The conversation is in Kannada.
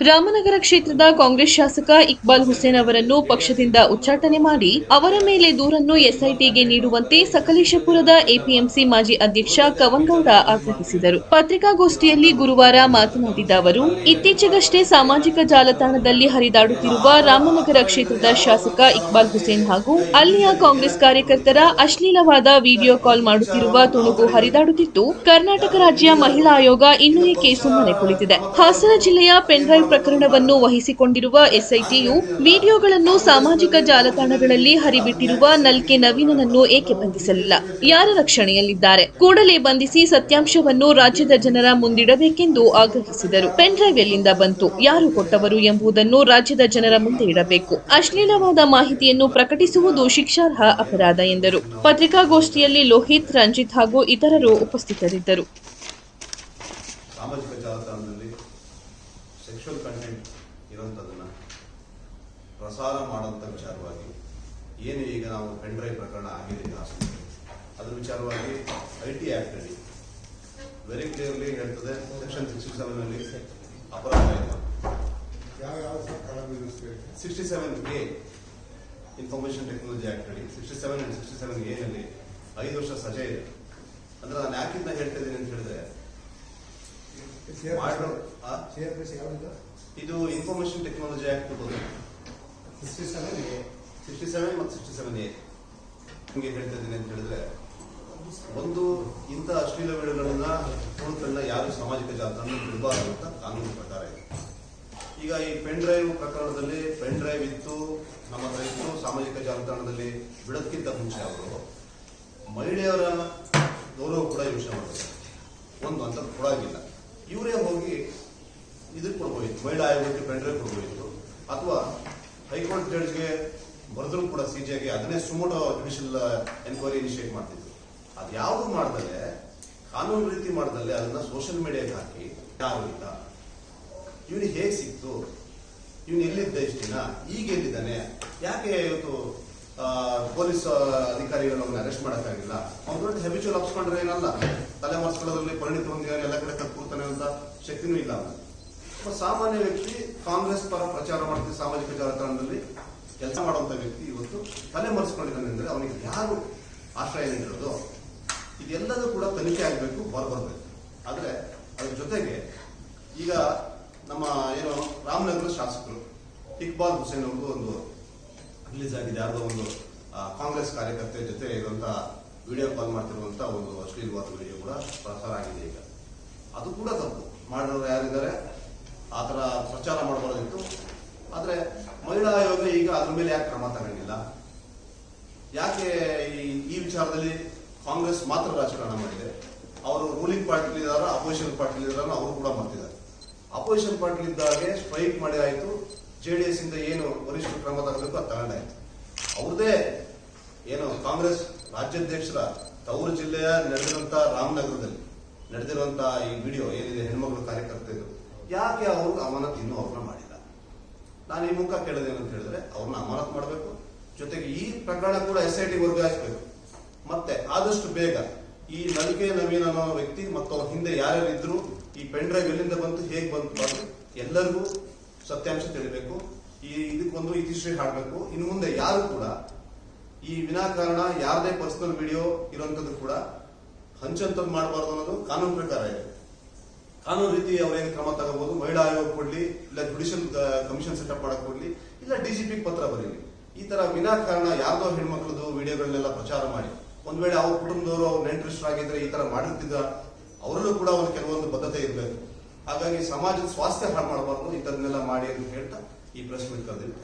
ರಾಮನಗರ ಕ್ಷೇತ್ರದ ಕಾಂಗ್ರೆಸ್ ಶಾಸಕ ಇಕ್ಬಾಲ್ ಹುಸೇನ್ ಅವರನ್ನು ಪಕ್ಷದಿಂದ ಉಚ್ಚಾಟನೆ ಮಾಡಿ ಅವರ ಮೇಲೆ ದೂರನ್ನು ಎಸ್ಐಟಿಗೆ ನೀಡುವಂತೆ ಸಕಲೇಶಪುರದ ಎಪಿಎಂಸಿ ಮಾಜಿ ಅಧ್ಯಕ್ಷ ಕವಂಗೌಡ ಆಗ್ರಹಿಸಿದರು. ಪತ್ರಿಕಾಗೋಷ್ಠಿಯಲ್ಲಿ ಗುರುವಾರ ಮಾತನಾಡಿದ ಅವರು, ಇತ್ತೀಚೆಗಷ್ಟೇ ಸಾಮಾಜಿಕ ಜಾಲತಾಣದಲ್ಲಿ ಹರಿದಾಡುತ್ತಿರುವ ರಾಮನಗರ ಕ್ಷೇತ್ರದ ಶಾಸಕ ಇಕ್ಬಾಲ್ ಹುಸೇನ್ ಹಾಗೂ ಅಲ್ಲಿಯ ಕಾಂಗ್ರೆಸ್ ಕಾರ್ಯಕರ್ತರ ಅಶ್ಲೀಲವಾದ ವಿಡಿಯೋ ಕಾಲ್ ಮಾಡುತ್ತಿರುವ ತುಣುಕು ಹರಿದಾಡುತ್ತಿತ್ತು ಕರ್ನಾಟಕ ರಾಜ್ಯ ಮಹಿಳಾ ಆಯೋಗ ಇನ್ನೂ ಕೇಸು ಮನೆ ಕುಳಿತಿದೆ ಹಾಸನ ಜಿಲ್ಲೆಯ ಪೆನ್ಡ್ರೈವ್ ಪ್ರಕರಣವನ್ನು ವಹಿಸಿಕೊಂಡಿರುವ ಎಸ್ಐಟಿಯು ವಿಡಿಯೋಗಳನ್ನು ಸಾಮಾಜಿಕ ಜಾಲತಾಣಗಳಲ್ಲಿ ಹರಿಬಿಟ್ಟಿರುವ ನಲ್ಕೆ ನವೀನನನ್ನು ಏಕೆ ಬಂಧಿಸಲಿಲ್ಲ? ಯಾರ ರಕ್ಷಣೆಯಲ್ಲಿದ್ದಾರೆ? ಕೂಡಲೇ ಬಂಧಿಸಿ ಸತ್ಯಾಂಶವನ್ನು ರಾಜ್ಯದ ಜನರ ಮುಂದಿಡಬೇಕೆಂದು ಆಗ್ರಹಿಸಿದರು. ಪೆನ್ಡ್ರೈವ್ ಎಲ್ಲಿಂದ ಬಂತು? ಯಾರು ಕೊಟ್ಟವರು ಎಂಬುದನ್ನು ರಾಜ್ಯದ ಜನರ ಮುಂದೆ ಇಡಬೇಕು. ಅಶ್ಲೀಲವಾದ ಮಾಹಿತಿಯನ್ನು ಪ್ರಕಟಿಸುವುದು ಶಿಕ್ಷಾರ್ಹ ಅಪರಾಧ ಎಂದರು. ಪತ್ರಿಕಾಗೋಷ್ಠಿಯಲ್ಲಿ ಲೋಹಿತ್, ರಂಜಿತ್ ಹಾಗೂ ಇತರರು ಉಪಸ್ಥಿತರಿದ್ದರು. ಸಾಮಾಜಿಕ ಜಾಲತಾಣದಲ್ಲಿ ಸೆಕ್ಷುವಲ್ ಕಂಟೆಂಟ್ ಇರೋಂಥದ್ದನ್ನು ಪ್ರಸಾರ ಮಾಡುವಂಥ ವಿಚಾರವಾಗಿ ಏನು ಈಗ ನಾವು ಪೆನ್ಡ್ರೈವ್ ಪ್ರಕರಣ ಆಗಿದೆ ಆಸ್ಪತ್ರೆ ಅದ್ರ ವಿಚಾರವಾಗಿ ಐ ಟಿ ಆಕ್ಟ್ ಅಡಿ ವೆರಿ ಕ್ಲಿಯರ್ಲಿ ಹೇಳ್ತದೆ ಸೆಕ್ಷನ್ ಸಿಕ್ಸ್ಟಿ ಸೆವೆನಲ್ಲಿ ಅಪರಾಧ ಇಲ್ಲ sixty seven A information technology act ಅಲ್ಲಿ sixty seven and sixty seven ಅಲ್ಲಿ ಐದು ವರ್ಷ ಸಜೆ ಇದೆ. ಅಂದ್ರೆ ನಾನು ಯಾಕಿಂದ ಹೇಳ್ತಾ ಇದ್ದೀನಿ ಅಂತ ಹೇಳಿದ್ರೆ ಆ? ಯಾವ್ದು? ಇದು information technology act sixty seven sixty seven ಮತ್ತು ಸಿಕ್ಸ್ಟಿ ಸೆವೆನ್ ಎ ನಿಮಗೆ ಹೇಳ್ತಾ ಇದ್ದೀನಿ ಅಂತ ಹೇಳಿದ್ರೆ ಒಂದು ಇಂಥ ಅಶ್ಲೀಲ ವಿಡಿಯೋಗಳನ್ನ ತುಣುಕನ್ನ ಯಾರು ಸಾಮಾಜಿಕ ಜಾಲತಾಣ ಬಿಡಬಾರದು ಅಂತ ಕಾನೂನು ಪ್ರಕಾರ ಇದೆ. ಈಗ ಈ ಪೆನ್ ಡ್ರೈವ್ ಪ್ರಕರಣದಲ್ಲಿ ಪೆನ್ ಡ್ರೈವ್ ಇತ್ತು ನಮ್ಮ ಹತ್ರ ಇತ್ತು ಸಾಮಾಜಿಕ ಜಾಲತಾಣದಲ್ಲಿ ಬಿಡೋದಕ್ಕಿಂತ ಮುಂಚೆ ಅವರು ಮಹಿಳೆಯರ ಗೌರವ ಕೂಡ ಯೋಚನೆ ಮಾಡಬೇಕು ಒಂದು ಅಂತ ಕೊಡಾಗಿಲ್ಲ ಇವರೇ ಹೋಗಿ ಇದಕ್ಕೆ ಕೊಡ್ಬೋದಿತ್ತು, ಮಹಿಳಾ ಆಯೋಗಕ್ಕೆ ಪೆಂಡ್ರೆ ಕೊಡ್ಬೋದಿತ್ತು. ಅಥವಾ ಹೈಕೋರ್ಟ್ ಜಡ್ಜ್ಗೆ ಬರೆದ್ರು ಕೂಡ ಸಿಜೆಗೆ ಅದನ್ನೇ ಸುಮೋಟೋ ಜುಡಿಷಿಯಲ್ ಎನ್ಕ್ವೈರಿ ಇನಿಷಿಯೇಟ್ ಮಾಡ್ತಿದ್ರು. ಅದು ಯಾವುದು ಮಾಡ್ದಲೆ ಕಾನೂನು ರೀತಿ ಮಾಡ್ದಲೆ ಅದನ್ನ ಸೋಷಿಯಲ್ ಮೀಡಿಯಾಗೆ ಹಾಕಿ, ಯಾರು ಇಲ್ಲ ಇವನಿಗೆ ಹೇಗೆ ಸಿಕ್ತು? ಇವನು ಎಲ್ಲಿದ್ದ ಇಷ್ಟು ದಿನ? ಈಗ ಎಲ್ಲಿದ್ದಾನೆ? ಯಾಕೆ ಇವತ್ತು ಪೊಲೀಸ್ ಅಧಿಕಾರಿಗಳು ಅವನ್ನ ಅರೆಸ್ಟ್ ಮಾಡೋಕ್ಕಾಗಿಲ್ಲ. ಅವ್ನ ದೊಡ್ಡ ಹೆಬಿಚುವಲ್ ಹಬ್ಸ್ಕೊಂಡ್ರೆ ಏನಲ್ಲ, ತಲೆ ಮರೆಸ್ಕೊಳ್ಳೋದ್ರಲ್ಲಿ ಪರಿಣಿತ ಹೊಂದಿದ್ದಾರೆ ಎಲ್ಲ ಕಡೆ ಕೂರ್ತಾನೆ ಅಂತ ಶಕ್ತಿನೂ ಇಲ್ಲ ಒಬ್ಬ ಸಾಮಾನ್ಯ ವ್ಯಕ್ತಿ ಕಾಂಗ್ರೆಸ್ ಪರ ಪ್ರಚಾರ ಮಾಡ್ತಿದ್ದ ಸಾಮಾಜಿಕ ಜಾಲತಾಣದಲ್ಲಿ ಕೆಲಸ ಮಾಡುವಂತ ವ್ಯಕ್ತಿ ಇವತ್ತು ತಲೆ ಮರೆಸ್ಕೊಂಡಿದ್ದಾನೆ ಅಂದ್ರೆ ಅವನಿಗೆ ಯಾರು ಆಶ್ರಯ ನೀಡಿರೋದು? ಇದೆಲ್ಲದೂ ಕೂಡ ತನಿಖೆ ಆಗಬೇಕು, ಹೊರಬರಬೇಕು. ಆದ್ರೆ ಅದ್ರ ಜೊತೆಗೆ ಈಗ ನಮ್ಮ ಏನು ರಾಮನಗರ ಶಾಸಕರು ಇಕ್ಬಾಲ್ ಹುಸೇನ್ ಅವ್ರದ್ದು ಒಂದು ಆಗಿದೆ ಯಾರ್ದೋ ಒಂದು ಕಾಂಗ್ರೆಸ್ ಕಾರ್ಯಕರ್ತೆ ಜೊತೆ ಇರುವಂತಹ ವಿಡಿಯೋ ಕಾಲ್ ಮಾಡ್ತಿರುವಂತ ಒಂದು ಅಶ್ಲೀಲವಾದ ವಿಡಿಯೋ ಕೂಡ ಪ್ರಸಾರ ಆಗಿದೆ ಈಗ. ಅದು ಕೂಡ ತಪ್ಪು. ಮಾಡಿರೋರು ಯಾರಿದ್ದಾರೆ? ಆ ಥರ ಪ್ರಚಾರ ಮಾಡಬಾರ್ದಿತ್ತು. ಆದ್ರೆ ಮಹಿಳಾ ಆಯೋಗ ಈಗ ಅದ್ರ ಮೇಲೆ ಯಾಕೆ ಕ್ರಮ ತಗೊಂಡಿಲ್ಲ? ಯಾಕೆ ಈ ವಿಚಾರದಲ್ಲಿ ಕಾಂಗ್ರೆಸ್ ಮಾತ್ರ ರಾಜಕಾರಣ ಮಾಡಿದೆ? ಅವರು ರೂಲಿಂಗ್ ಪಾರ್ಟಿಲಿದ್ದಾರೆ ಅಪೋಸಿಷನ್ ಪಾರ್ಟಿಲಿ ಇದ್ದಾರೋ ಅವರು ಕೂಡ ಮಾಡ್ತಿದ್ದಾರೆ. ಅಪೋಸಿಷನ್ ಪಾರ್ಟಿಲಿದ್ದಾಗೆ ಸ್ಟ್ರೈಕ್ ಮಾಡಿ ಆಯಿತು. ಜೆ ಡಿ ಎಸ್ ಇಂದ ಏನು ವರಿಷ್ಠ ಕ್ರಮ ತಗೋಬೇಕು ಅದು ತಗೊಂಡಾಯ್ತು. ಅವ್ರದೇ ಏನು ಕಾಂಗ್ರೆಸ್ ರಾಜ್ಯಾಧ್ಯಕ್ಷರ ತವರು ಜಿಲ್ಲೆಯ ನಡೆದಿರುವಂತ ರಾಮನಗರದಲ್ಲಿ ನಡೆದಿರುವಂತ ಈ ವಿಡಿಯೋ ಏನಿದೆ ಹೆಣ್ಮಗಳು ಕಾರ್ಯಕರ್ತರು, ಯಾಕೆ ಅವರು ಅಮಾನತ್ ಇನ್ನೂ ಅವ್ರನ್ನ ಮಾಡಿಲ್ಲ? ನಾನು ಈ ಮುಖ ಕೇಳಿದೆ ಅಂತ ಹೇಳಿದ್ರೆ ಅವ್ರನ್ನ ಅಮಾನತ್ ಮಾಡಬೇಕು, ಜೊತೆಗೆ ಈ ಪ್ರಕರಣ ಕೂಡ ಎಸ್ ಐ ಟಿ ವರ್ಗಾಯಿಸಬೇಕು ಮತ್ತೆ ಆದಷ್ಟು ಬೇಗ ಈ ನಲಿಕೆ ನವೀನ್ ಅನ್ನೋ ವ್ಯಕ್ತಿ ಮತ್ತು ಅವ್ರ ಹಿಂದೆ ಯಾರ್ಯಾರು ಇದ್ರು, ಈ ಪೆನ್ ಡ್ರೈವ್ ಎಲ್ಲಿಂದ ಬಂತು, ಹೇಗೆ ಬಂತು ಬಂತು, ಎಲ್ಲರಿಗೂ ಸತ್ಯಾಂಶ ತಿಳಿಬೇಕು. ಈ ಇದಕ್ಕೊಂದು ಇತಿಶ್ರೀ ಹಾಡಬೇಕು ಇನ್ನು ಮುಂದೆ ಯಾರು ಕೂಡ ಈ ವಿನಾಕಾರಣ ಯಾರದೇ ಪರ್ಸನಲ್ ವಿಡಿಯೋ ಇರುವಂತದ್ದು ಕೂಡ ಹಂಚಂತದ್ದು ಮಾಡಬಾರ್ದು ಅನ್ನೋದು ಕಾನೂನು ಪ್ರಕಾರ ಇದೆ. ಕಾನೂನು ರೀತಿ ಅವರೇನು ಕ್ರಮ ತಗೋಬಹುದು ಮಹಿಳಾ ಆಯೋಗ ಕೊಡ್ಲಿ, ಇಲ್ಲ ಜುಡಿಷಿಯಲ್ ಕಮಿಷನ್ ಸೆಟಪ್ ಮಾಡಕ್ ಕೊಡ್ಲಿ, ಇಲ್ಲ ಡಿಜಿಪಿ ಪತ್ರ ಬರೀಲಿ. ಈ ತರ ವಿನಾಕಾರಣ ಯಾರ್ದೋ ಹೆಣ್ಮಕ್ಳದು ವಿಡಿಯೋಗಳನ್ನೆಲ್ಲ ಪ್ರಚಾರ ಮಾಡಿ, ಒಂದ್ ವೇಳೆ ಅವ್ರ ಕುಟುಂಬದವರು ಅವ್ರ ಆಗಿದ್ರೆ ಈ ತರ ಮಾಡಿರ್ತಿದ್ದ ಅವರಲ್ಲೂ ಕೂಡ ಒಂದು ಕೆಲವೊಂದು ಬದ್ಧತೆ ಇರಬೇಕು. ಹಾಗಾಗಿ ಸಮಾಜದ ಸ್ವಾಸ್ಥ್ಯ ಹಾಳು ಮಾಡಬಾರ್ದು ಈ ಮಾಡಿ ಅಂತ ಹೇಳ್ತಾ ಈ ಪ್ರೆಸ್ ಮೀಟ್ ಕರೆದಿಲ್ಲ